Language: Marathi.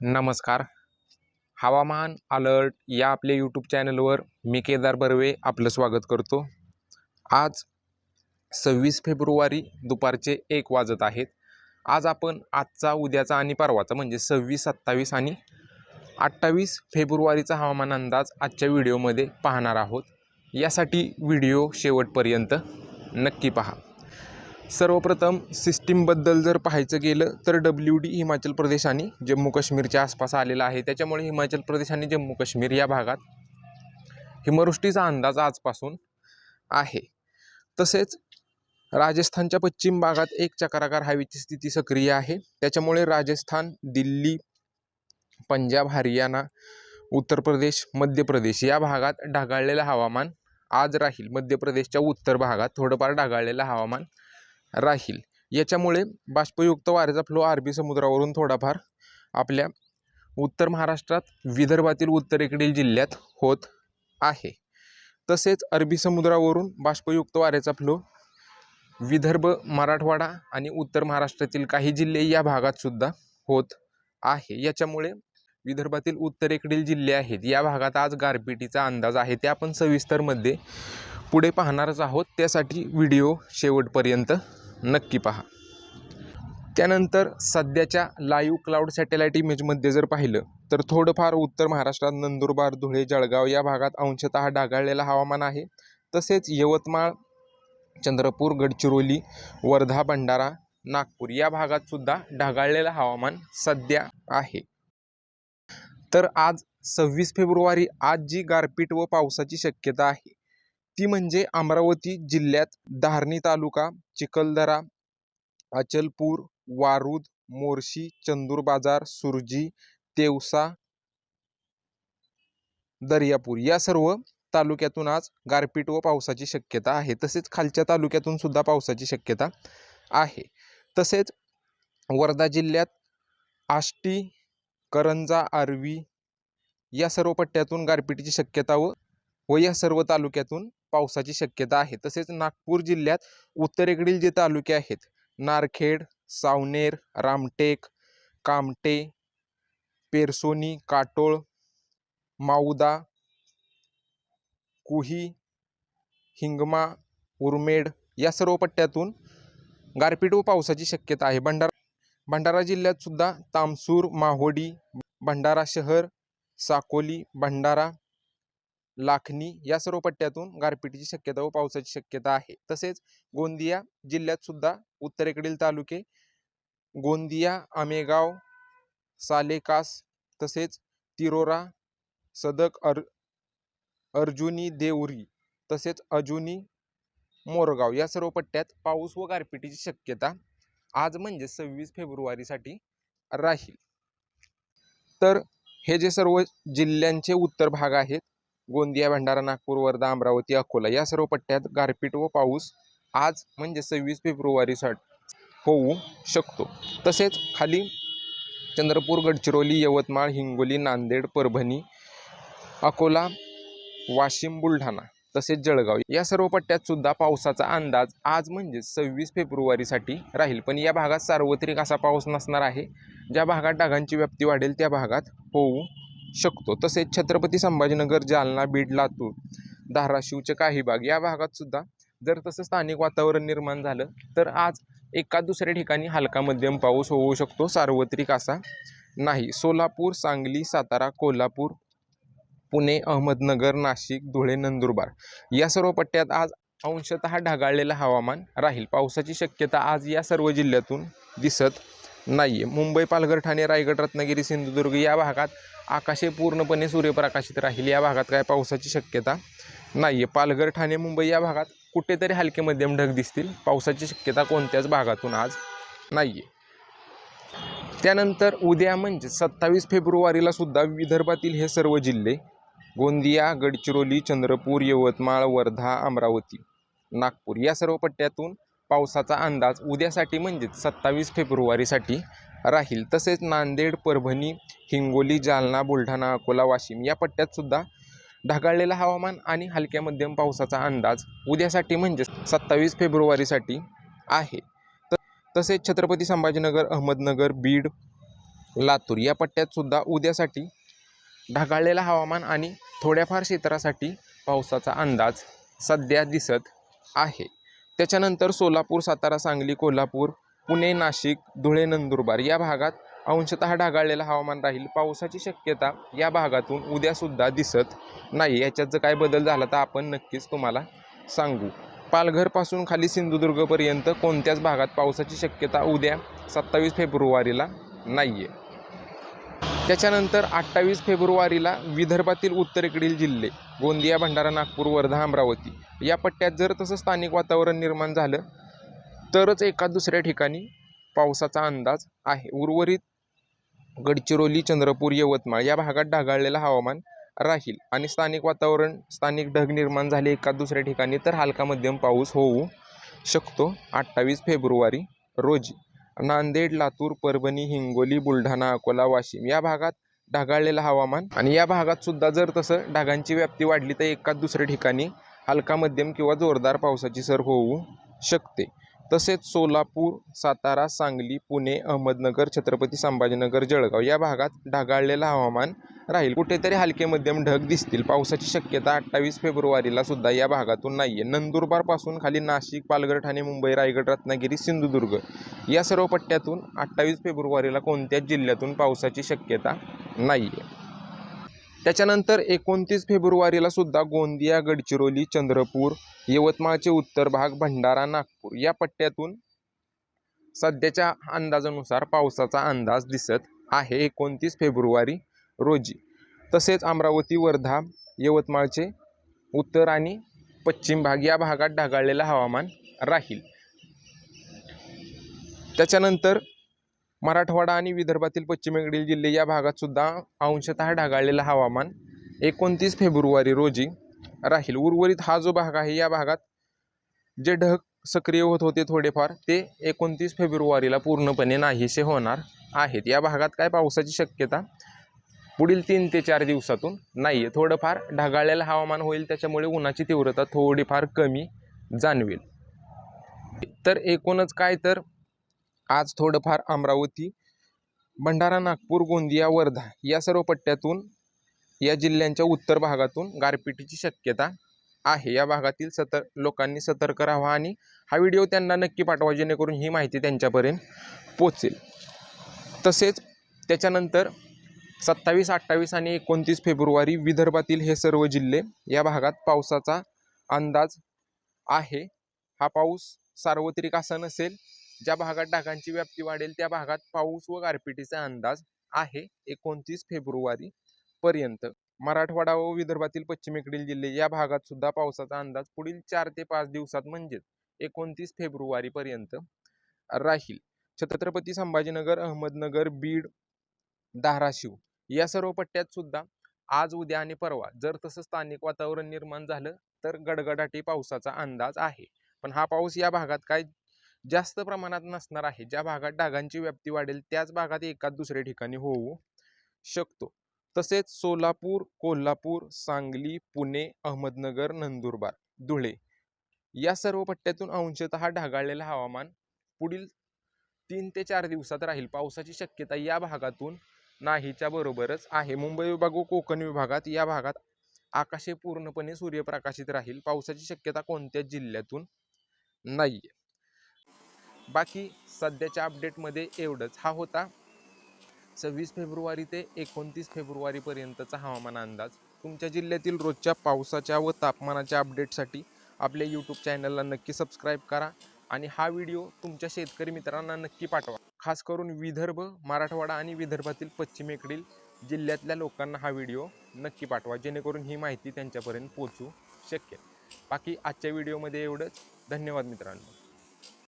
नमस्कार. हवामान अलर्ट या आपल्या यूट्यूब चॅनलवर मी केदार बर्वे आपलं स्वागत करतो. आज सव्वीस फेब्रुवारी दुपारचे एक वाजत आहेत. आज आपण आजचा उद्याचा आणि परवाचा म्हणजे सव्वीस सत्तावीस आणि अठ्ठावीस फेब्रुवारीचा हवामान अंदाज आजच्या व्हिडिओमध्ये पाहणार आहोत. यासाठी व्हिडिओ शेवटपर्यंत नक्की पहा. सर्वप्रथम सिस्टीमबद्दल जर पाहायचं गेलं तर डब्ल्यू डी हिमाचल प्रदेश आणि जम्मू काश्मीरच्या आसपास आलेला आहे. त्याच्यामुळे हिमाचल प्रदेश आणि जम्मू काश्मीर या भागात हिमवृष्टीचा अंदाज आजपासून आहे. तसेच राजस्थानच्या पश्चिम भागात एक चक्राकार हवेची स्थिती सक्रिय आहे. त्याच्यामुळे राजस्थान दिल्ली पंजाब हरियाणा उत्तर प्रदेश मध्य प्रदेश या भागात ढगाळलेलं हवामान आज राहील. मध्य प्रदेशच्या उत्तर भागात थोडंफार ढगाळलेलं हवामान राहील. याच्यामुळे बाष्पयुक्त वाऱ्याचा फ्लो अरबी समुद्रावरून थोडाफार आपल्या उत्तर महाराष्ट्रात विदर्भातील उत्तरेकडील जिल्ह्यात होत आहे. तसेच अरबी समुद्रावरून बाष्पयुक्त वाऱ्याचा फ्लो विदर्भ मराठवाडा आणि उत्तर महाराष्ट्रातील काही जिल्हे या भागातसुद्धा होत आहे. याच्यामुळे विदर्भातील उत्तरेकडील जिल्हे आहेत या भागात आज गारपिटीचा अंदाज आहे. ते आपण सविस्तरमध्ये पुढे पाहणारच आहोत. त्यासाठी व्हिडिओ शेवटपर्यंत नक्की पहा. त्यानंतर सध्याच्या लाईव्ह क्लाउड सॅटेलाईट इमेजमध्ये जर पाहिलं तर थोडंफार उत्तर महाराष्ट्रात नंदुरबार धुळे जळगाव या भागात अंशतः ढागाळलेलं हवामान आहे. तसेच यवतमाळ चंद्रपूर गडचिरोली वर्धा भंडारा नागपूर या भागात सुद्धा ढगाळलेलं हवामान सध्या आहे. तर आज सव्वीस फेब्रुवारी आज जी गारपीट व पावसाची शक्यता आहे ती म्हणजे अमरावती जिल्ह्यात धारणी तालुका चिखलदरा अचलपूर वारूद मोर्शी चंदूर बाजार सुरजी तेवसा दर्यापूर या सर्व तालुक्यातून आज गारपीट व पावसाची शक्यता आहे. तसेच खालच्या तालुक्यातून सुद्धा पावसाची शक्यता आहे. तसेच वर्धा जिल्ह्यात आष्टी करंजा आर्वी या सर्व पट्ट्यातून गारपिटीची शक्यता व व या सर्व तालुक्यातून पावसाची शक्यता आहे. तसेच नागपूर जिल्ह्यात उत्तरेकडील जे तालुके आहेत नारखेड सावनेर रामटेक कामटे पेरसोनी काटोळ माऊदा कुही हिंगमा उरमेड या सर्व पट्ट्यातून गारपीट व पावसाची शक्यता आहे. भंडारा भंडारा जिल्ह्यात सुद्धा तामसूर माहोडी भंडारा शहर साकोली भंडारा लाखनी या सर्व पट्ट्यातून गारपिटीची शक्यता व पावसाची शक्यता आहे. तसेच गोंदिया जिल्ह्यात सुद्धा उत्तरेकडील तालुके गोंदिया आमेगाव सालेकास तसेच तिरोरा सदक अर अर्जुनी देवरी तसेच अजुनी मोरगाव या सर्व पट्ट्यात पाऊस व गारपिटीची शक्यता आज म्हणजे सव्वीस फेब्रुवारीसाठी राहील. तर हे जे सर्व जिल्ह्यांचे उत्तर भाग आहेत गोंदिया भंडारा नागपूर वर्धा अमरावती अकोला या सर्व पट्ट्यात गारपीट व पाऊस आज म्हणजे सव्वीस फेब्रुवारीसाठी होऊ शकतो. तसेच खाली चंद्रपूर गडचिरोली यवतमाळ हिंगोली नांदेड परभणी अकोला वाशिम बुलढाणा तसेच जळगाव या सर्व पट्ट्यात सुद्धा पावसाचा अंदाज आज म्हणजे सव्वीस फेब्रुवारीसाठी राहील. पण या भागात सार्वत्रिक असा पाऊस नसणार आहे. ज्या भागात डागांची व्याप्ती वाढेल त्या भागात होऊ शकतो. तसेच छत्रपती संभाजीनगर जालना बीड लातूर धाराशिवचे काही भाग या भागात सुद्धा जर तसं स्थानिक वातावरण निर्माण झालं तर आज एका दुसऱ्या ठिकाणी हलका मध्यम पाऊस होऊ शकतो सार्वत्रिक असा नाही. सोलापूर सांगली सातारा कोल्हापूर पुणे अहमदनगर नाशिक धुळे नंदुरबार या सर्व पट्ट्यात आज अंशतः ढगाळलेलं हवामान राहील. पावसाची शक्यता आज या सर्व जिल्ह्यातून दिसत नाही आहे मुंबई पालघर ठाणे रायगड रत्नागिरी सिंधुदुर्ग या भागात आकाशे पूर्णपणे सूर्यप्रकाशित राहील. या भागात काय पावसाची शक्यता नाही आहे पालघर ठाणे मुंबई या भागात कुठेतरी हलके मध्यम ढग दिसतील. पावसाची शक्यता कोणत्याच भागातून आज नाही आहे त्यानंतर उद्या म्हणजे सत्तावीस फेब्रुवारीला सुद्धा विदर्भातील हे सर्व जिल्हे गोंदिया गडचिरोली चंद्रपूर यवतमाळ वर्धा अमरावती नागपूर या सर्व पट्ट्यातून पावसाचा अंदाज उद्यासाठी म्हणजेच सत्तावीस फेब्रुवारीसाठी राहील. तसेच नांदेड परभणी हिंगोली जालना बुलढाणा अकोला वाशिम या पट्ट्यातसुद्धा ढगाळलेलं हवामान आणि हलक्या मध्यम पावसाचा अंदाज उद्यासाठी म्हणजेच सत्तावीस फेब्रुवारीसाठी आहे. त तसेच छत्रपती संभाजीनगर अहमदनगर बीड लातूर या पट्ट्यात सुद्धा उद्यासाठी ढगाळलेलं हवामान आणि थोड्याफार क्षेत्रासाठी पावसाचा अंदाज सध्या दिसत आहे. त्याच्यानंतर सोलापूर सातारा सांगली कोल्हापूर पुणे नाशिक धुळे नंदुरबार या भागात अंशतः ढगाळलेलं हवामान राहील. पावसाची शक्यता या भागातून उद्यासुद्धा दिसत नाही. याच्यात जर काय बदल झाला तर आपण नक्कीच तुम्हाला सांगू. पालघरपासून खाली सिंधुदुर्गपर्यंत कोणत्याच भागात पावसाची शक्यता उद्या सत्तावीस फेब्रुवारीला नाही आहे त्याच्यानंतर अठ्ठावीस फेब्रुवारीला विदर्भातील उत्तरेकडील जिल्हे गोंदिया भंडारा नागपूर वर्धा अमरावती या पट्ट्यात जर तसं स्थानिक वातावरण निर्माण झालं तरच एका दुसऱ्या ठिकाणी पावसाचा अंदाज आहे. उर्वरित गडचिरोली चंद्रपूर यवतमाळ या भागात ढगाळलेलं हवामान राहील आणि स्थानिक वातावरण स्थानिक ढग निर्माण झाले एका दुसऱ्या ठिकाणी तर हलका मध्यम पाऊस होऊ शकतो. अठ्ठावीस फेब्रुवारी रोजी नांदेड लातूर परभणी हिंगोली बुलढाणा अकोला वाशिम या भागात ढगाळलेलं हवामान. आणि या भागात सुद्धा जर तसं ढगांची व्याप्ती वाढली तर एकाच दुसऱ्या ठिकाणी हलका मध्यम किंवा जोरदार पावसाची सर होऊ शकते. तसेच सोलापूर सातारा सांगली पुणे अहमदनगर छत्रपती संभाजीनगर जळगाव या भागात ढगाळलेलं हवामान राहील. कुठेतरी हलके मध्यम ढग दिसतील. पावसाची शक्यता अठ्ठावीस फेब्रुवारीला सुद्धा या भागातून नाही आहे नंदुरबारपासून खाली नाशिक पालघर ठाणे मुंबई रायगड रत्नागिरी सिंधुदुर्ग या सर्व पट्ट्यातून अठ्ठावीस फेब्रुवारीला कोणत्याच जिल्ह्यातून पावसाची शक्यता नाही आहे त्याच्यानंतर एकोणतीस फेब्रुवारीला सुद्धा गोंदिया गडचिरोली चंद्रपूर यवतमाळचे उत्तर भाग भंडारा नागपूर या पट्ट्यातून सध्याच्या अंदाजानुसार पावसाचा अंदाज दिसत आहे एकोणतीस फेब्रुवारी रोजी. तसेच अमरावती वर्धा यवतमाळचे उत्तर आणि पश्चिम भाग या भागात ढगाळलेलं हवामान राहील. त्याच्यानंतर मराठवाडा आणि विदर्भातील पश्चिमेकडील जिल्हे या भागात सुद्धा अंशतः ढगाळलेलं हवामान एकोणतीस फेब्रुवारी रोजी राहील. उर्वरित हा जो भाग आहे या भागात जे ढग सक्रिय होत होते थोडेफार ते एकोणतीस फेब्रुवारीला पूर्णपणे नाहीसे होणार आहेत. या भागात काय पावसाची शक्यता? पुढील तीन ते चार दिवसातून नाही आहे थोडंफार ढगाळलेलं हवामान होईल त्याच्यामुळे उन्हाची तीव्रता थोडीफार कमी जाणवेल. तर एकूणच काय तर आज थोडंफार अमरावती भंडारा नागपूर गोंदिया वर्धा या सर्व पट्ट्यातून या जिल्ह्यांच्या उत्तर भागातून गारपिटीची शक्यता आहे. या भागातील सतर लोकांनी सतर्क राहावा आणि हा व्हिडिओ त्यांना नक्की पाठवा जेणेकरून ही माहिती त्यांच्यापर्यंत पोचेल तसेच त्याच्यानंतर सत्तावीस अठ्ठावीस आणि एकोणतीस फेब्रुवारी विदर्भातील हे सर्व जिल्हे या भागात पावसाचा अंदाज आहे. हा पाऊस सार्वत्रिक असा नसेल ज्या भागात ढगांची व्याप्ती वाढेल त्या भागात पाऊस व गारपिटीचा अंदाज आहे एकोणतीस फेब्रुवारी पर्यंत. मराठवाडा व विदर्भातील पश्चिमेकडील जिल्हे या भागात सुद्धा पावसाचा अंदाज पुढील चार ते पाच दिवसात म्हणजेच एकोणतीस फेब्रुवारी पर्यंत राहील. छत्रपती संभाजीनगर अहमदनगर बीड धाराशिव या सर्व पट्ट्यात सुद्धा आज उद्या आणि परवा जर तसं स्थानिक वातावरण निर्माण झालं तर गडगडाटी पावसाचा अंदाज आहे. पण हा पाऊस या भागात काय जास्त प्रमाणात नसणार आहे. ज्या भागात ढगांची व्याप्ती वाढेल त्याच भागात एकाच दुसऱ्या ठिकाणी होऊ शकतो. तसेच सोलापूर कोल्हापूर सांगली पुणे अहमदनगर नंदुरबार धुळे या सर्व पट्ट्यातून अंशतः ढगाळलेलं हवामान पुढील तीन ते चार दिवसात राहील. पावसाची शक्यता या भागातून नाहीच्या बरोबरच आहे. मुंबई विभाग व कोकण विभागात या भागात आकाशे पूर्णपणे सूर्यप्रकाशित राहील. पावसाची शक्यता कोणत्याच जिल्ह्यातून नाही बाकी सध्याच्या अपडेटमध्ये एवढंच. हा होता सव्वीस फेब्रुवारी ते एकोणतीस फेब्रुवारीपर्यंतचा हवामान अंदाज. तुमच्या जिल्ह्यातील रोजच्या पावसाच्या व तापमानाच्या अपडेटसाठी आपल्या यूट्यूब चॅनलला नक्की सबस्क्राईब करा आणि हा व्हिडिओ तुमच्या शेतकरी मित्रांना नक्की पाठवा. खास करून विदर्भ मराठवाडा आणि विदर्भातील पश्चिमेकडील जिल्ह्यातल्या लोकांना हा व्हिडिओ नक्की पाठवा. जेणेकरून ही माहिती त्यांच्यापर्यंत पोचू शकेल. बाकी आजच्या व्हिडिओमध्ये एवढंच. धन्यवाद मित्रांनो.